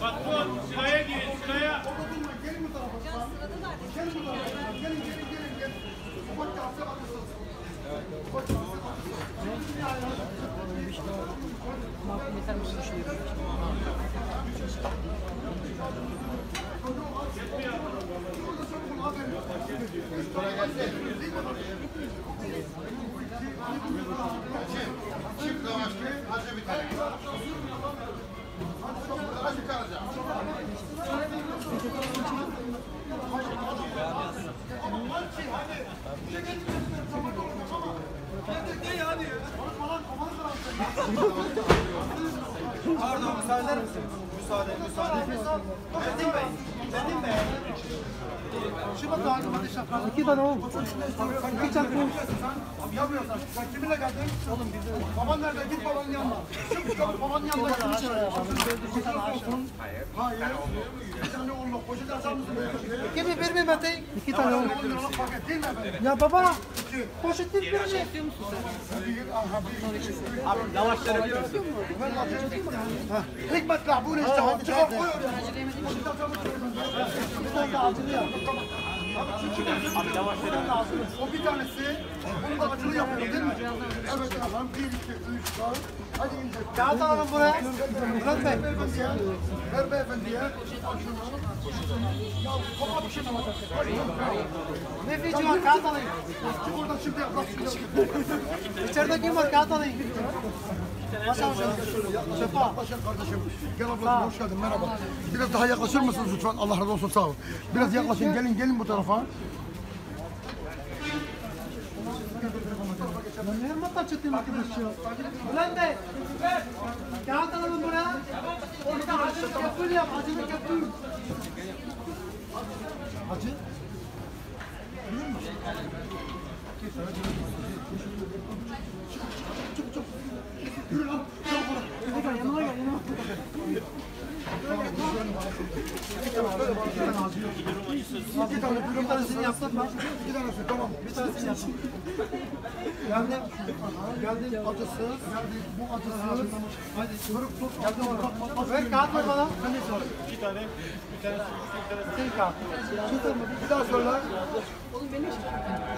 Patron sıraya girin sıraya. Mahkum yeter mi düşünüyorum? Çift Pardon müsaade misiniz? Müsaade, müsaade. Metin Bey, Metin Bey. Şubat abi, hadi şaka. İki tane oğlum. İki çarpı. Abi yapmıyorsan. Sen kiminle geldin? Oğlum biz Baban nerede? Git babanın yanına. Çık çık babanın yanına. Hayır. Hayır. Bir tane oğlum. Poşet açar mısın? Kimi verme Mete. İki tane oğlum. On liralık paket değil mi efendim? Ya baba. Poşet değil mi? Abi lavaşları biliyor musun? Ben lavaşları değil mi? Hikmet la bu ne işte? Çıkar koy? Bir tane acılı yap. Abi lavaşları lazım. O bir tanesi. Bunu da acılı yapıyor değil mi? Evet efendim. Bir, iki, üç, dört. Hadi ince. Kağıt alalım buraya. Murat Bey. Ver beyefendiye. Ya kapa bir şey alacak. Ne feci var kağıt alayım. Çık oradan şimdi şimdi. İçeride kim var kağıt alayım. Sefa. Yaklaşın kardeşim. Gel ablacığım hoş geldin merhaba. Biraz daha yaklaşır mısınız lütfen? Allah razı olsun sağ olun. Biraz yaklaşın gelin gelin bu tarafa. Ne mata çıktım arkadaş ya. Ulan Bey. Kağıt alalım buraya. Yap. Köpül. Hacı gel yanıma. İki tane Bir tanesini yapsam ben. İki tanesi tamam. Bir tanesini yapsam. Geldim. Geldim. Acısız. Bu acısız. Hadi. Kırık tut. Geldim bak. Ver kağıt ver bana. Sen ne sor? İki tane, bir tanesi küçük, bir tanesi Senin kağıt. Bir daha söyle. lavaş, iki lavaş. Acılı kol acılı.